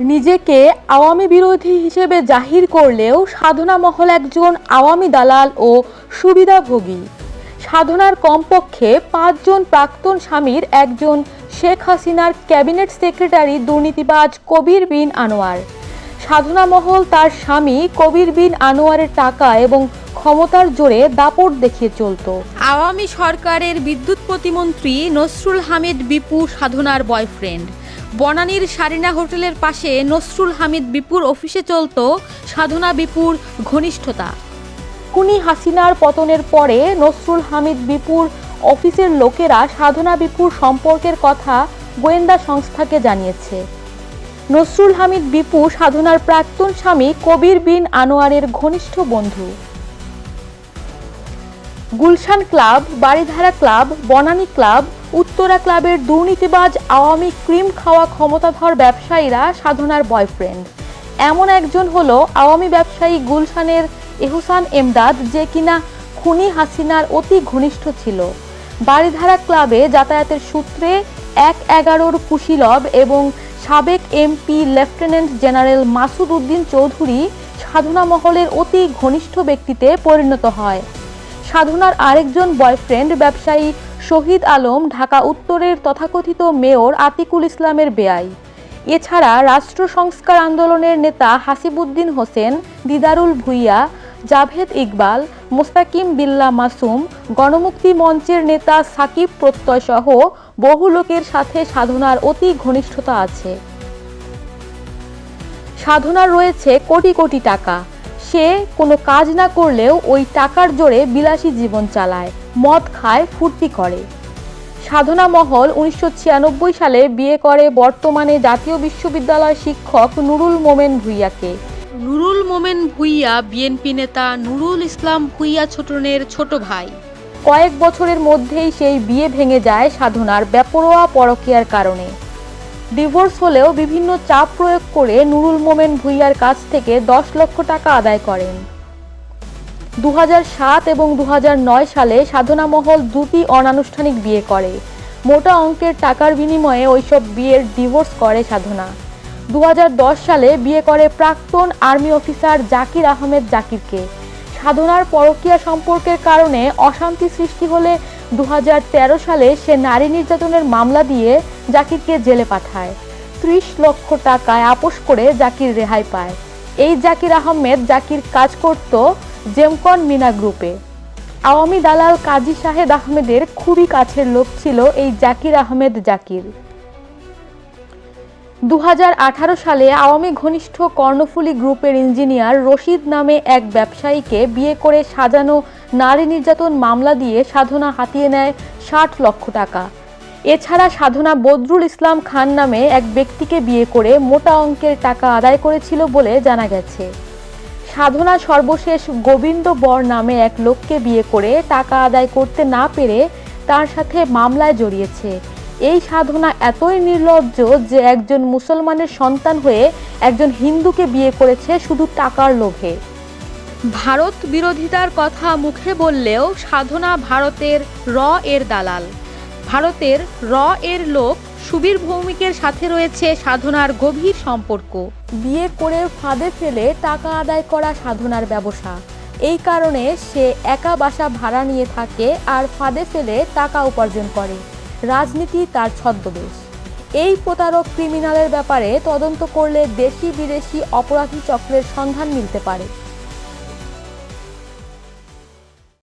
নিজেকে আওয়ামী বিরোধী হিসেবে জাহির করলেও সাধনা মহল একজন আওয়ামী দালাল ও সুবিধাভোগী। সাধনার কমপক্ষে পাঁচজন প্রাক্তন স্বামীর, একজন শেখ হাসিনার ক্যাবিনেট সেক্রেটারি দুর্নীতিবাজ কবির বিন আনোয়ার। সাধনা মহল তার স্বামী কবির বিন আনোয়ারের টাকা এবং ক্ষমতার জোরে দাপট দেখিয়ে চলতো। আওয়ামী সরকারের বিদ্যুৎ প্রতিমন্ত্রী নসরুল হামিদ বিপু সাধনার বয়ফ্রেন্ড। বনানীর সারিনা হোটেলের পাশে নসরুল হামিদ বিপুর অফিসে চলত সাধনা বিপুর ঘনিষ্ঠতা। খুনি হাসিনার পতনের পরে নসরুল হামিদ বিপুর অফিসের লোকেরা সাধনা বিপুর সম্পর্কের কথা গোয়েন্দা সংস্থাকে জানিয়েছে। নসরুল হামিদ বিপু সাধনার প্রাক্তন স্বামী কবির বিন আনোয়ারের ঘনিষ্ঠ বন্ধু। Gulshan club Baridhara club, Banani club Uttara ক্লাবের দুর্নীতিবাজ আওয়ামী ক্রিম খাওয়া ক্ষমতাধর ব্যবসায়ীরা সাধনার বয়ফ্রেন্ড। এমন একজন হলো আওয়ামী ব্যবসায়ী গুলশানের এহসান এমদাদ, যে কিনা খুনি হাসিনার অতি ঘনিষ্ঠ ছিল। বাড়িধারা ক্লাবে যাতায়াতের সূত্রে এক এগারোর কুশীলব এবং সাবেক MP, lieutenant general Masud Uddin Chowdhury সাধনা মহলের অতি ঘনিষ্ঠ ব্যক্তিতে পরিণত হয়। সাধনার আরেকজন বয়ফ্রেন্ড ব্যবসায়ী শহীদ আলম, ঢাকা উত্তরের তথাকথিত মেয়র আতিকুল ইসলামের বেয়াই এছাড়া রাষ্ট্র সংস্কার আন্দোলনের নেতা হাসিবুদ্দিন হোসেন, দিদারুল ভুইয়া, জাভেদ ইকবাল, মোস্তাকিম বিল্লা মাসুম, গণমুক্তি মঞ্চের নেতা সাকিব প্রত্যয় সহ বহু লোকের সাথে সাধনার অতি ঘনিষ্ঠতা আছে। সাধনার রয়েছে কোটি কোটি টাকা। সে কোনো কাজ না করলেও ওই টাকার জোরে বিলাসী জীবন চালায় মদ খায় ফুর্তি করে। সাধনা মহল উনিশশো ছিয়ানব্বই সালে বিয়ে করে বর্তমানে জাতীয় বিশ্ববিদ্যালয় শিক্ষক নুরুল মোমেন ভুইয়াকে। নুরুল মোমেন ভুইয়া বিএনপি নেতা নুরুল ইসলাম ভুইয়া ছোটনের ছোট ভাই। কয়েক বছরের মধ্যেই সেই বিয়ে ভেঙে যায় সাধনার বেপরোয়া পরকীয়ার কারণে। ডিভোর্স হলেও বিভিন্ন চাপ প্রয়োগ করে নুরুল মোমেন ভুইয়ার কাছ থেকে দশ লক্ষ টাকা আদায় করেন। দুহাজার সাত এবং দুহাজার নয় সালে সাধনা মহল দুটি অনানুষ্ঠানিক বিয়ে করে। মোটা অঙ্কের টাকার বিনিময়ে ওইসব বিয়ের ডিভোর্স করে সাধনা। দু হাজার দশ সালে বিয়ে করে প্রাক্তন আর্মি অফিসার জাকির আহমেদ জাকিরকে। সাধনার পরকীয়া সম্পর্কের কারণে অশান্তি সৃষ্টি হলে দু হাজার তেরো সালে সে নারী নির্যাতনের মামলা দিয়ে জাকিরকে জেলে পাঠায়। ত্রিশ লক্ষ টাকায় আপোষ করে জাকির রেহাই পায়। এই জাকির আহমেদ জাকির কাজ করত জেমকন মিনা গ্রুপে আওয়ামী দালাল কাজী শাহেদ আহমেদের খুবই কাছের লোক ছিল এই জাকির আহমেদ জাকির। দু হাজার আঠারো সালে আওয়ামী ঘনিষ্ঠ কর্ণফুলী গ্রুপের ইঞ্জিনিয়ার রশিদ নামে এক ব্যবসায়ীকে বিয়ে করে সাজানো নারী নির্যাতন মামলা দিয়ে সাধনা হাতিয়ে নেয় ষাট লক্ষ টাকা। এছাড়া সাধনা বদরুল ইসলাম খান নামে এক ব্যক্তিকে বিয়ে করে মোটা অঙ্কের টাকা আদায় করেছিল বলে জানা গেছে। সাধনা সর্বশেষ গোবিন্দ বর নামে এক লোককে বিয়ে করে টাকা আদায় করতে না পেরে তার সাথে মামলায় জড়িয়েছে। এই সাধনা এতই নির্লজ্জ যে একজন মুসলমানের সন্তান হয়ে একজন হিন্দুকে বিয়ে করেছে শুধু টাকার লোভে। ভারত বিরোধিতার কথা মুখে বললেও সাধনা ভারতের র এর দালাল। ভারতের র এর লোক সুবীর ভৌমিকের সাথে রয়েছে সাধনার গভীর সম্পর্ক। বিয়ে করে ফাঁদে ফেলে টাকা আদায় করা সাধনার ব্যবসা। এই কারণে সে একা বাসা ভাড়া নিয়ে থাকে আর ফাঁদে ফেলে টাকা উপার্জন করে। রাজনীতি তার ছদ্মবেশ। এই প্রতারক ক্রিমিনালের ব্যাপারে তদন্ত করলে দেশি বিদেশি অপরাধী চক্রের সন্ধান মিলতে পারে।